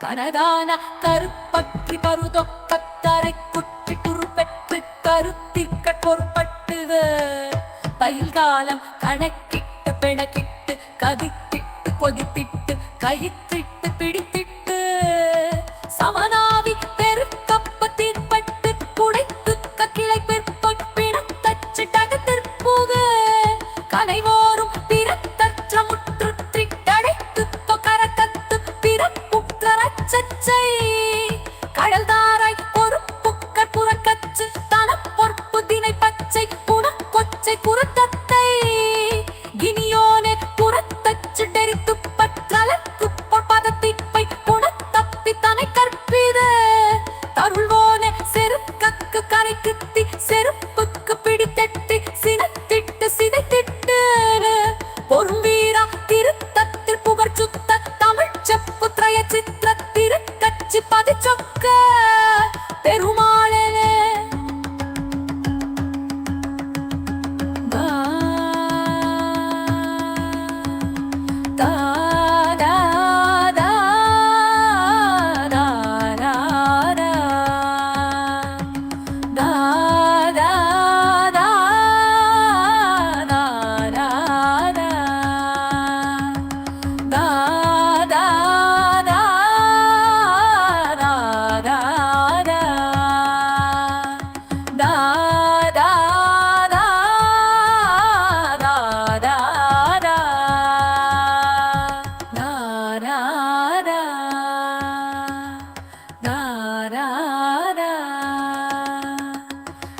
கனதான கருப்பற்றி பருதொக்க தரை குற்றி துருப்பெற்று கருத்திற்க பொறுப்பட்டுக பயில்காலம் கணக்கிட்டு பிணக்கிட்டு கதித்திட்டு கொதித்திட்டு கயித்திட்டு பிடித்திட்டு. சமன பச்சை. கடல் தாராய் பொறுப்பு கற்புற கச்சு தன பொறுப்பு தினை பச்சை புன கொச்சை குறுத்தத்தை கினியோனே புறத்தச்சு டெரித்து பற்றலக்கு பதத்திப்பை புன தப்பி தனை கற்பித. தருள்வோனே செருக்கக்கு கரை கித்தி செருப்பு പച്ച പതിച്ചൊക്കെ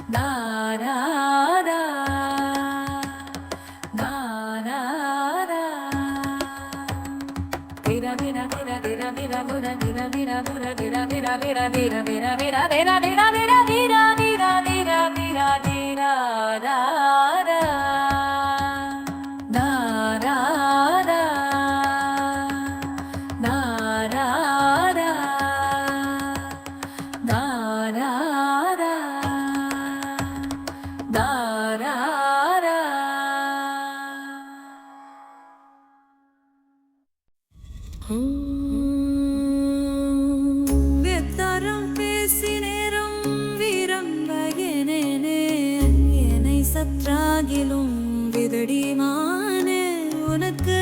da da da தாரா வெத்தரம் பேசி நேரம் வீரம் வகினேனே என்னை சற்றாகிலும் விதடிமானே உனக்கு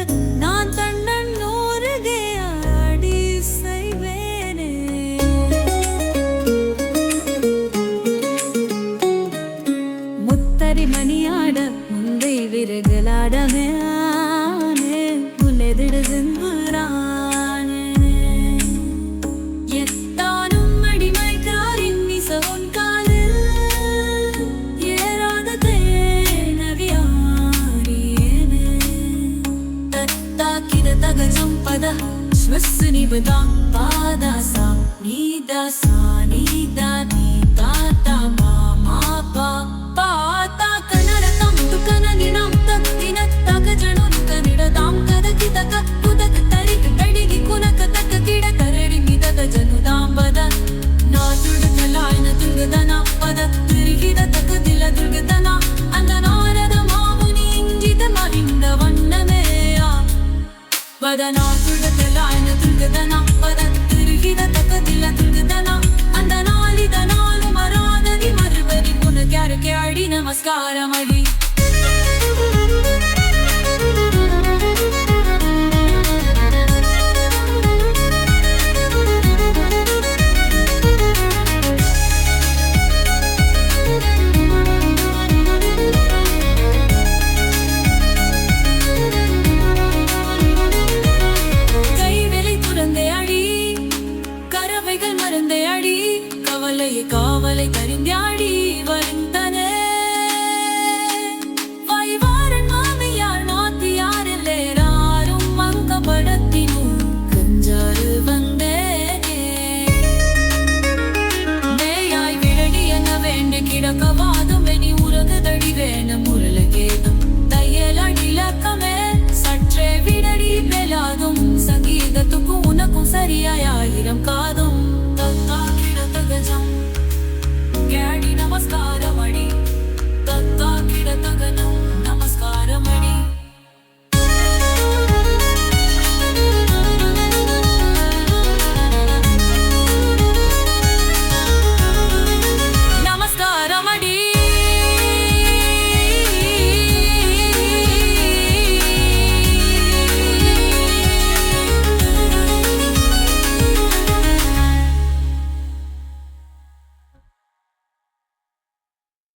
श्वस् नीदा सा नीदा नीता அதனால் துழுதலா என துழுதனா பத திருகித தக்கதில துழுதனா அந்த நாளிதனாலும் மராததி மறுபதி உனக்கு யாருக்கு அடி நமஸ்காரம் அடி I'm gone.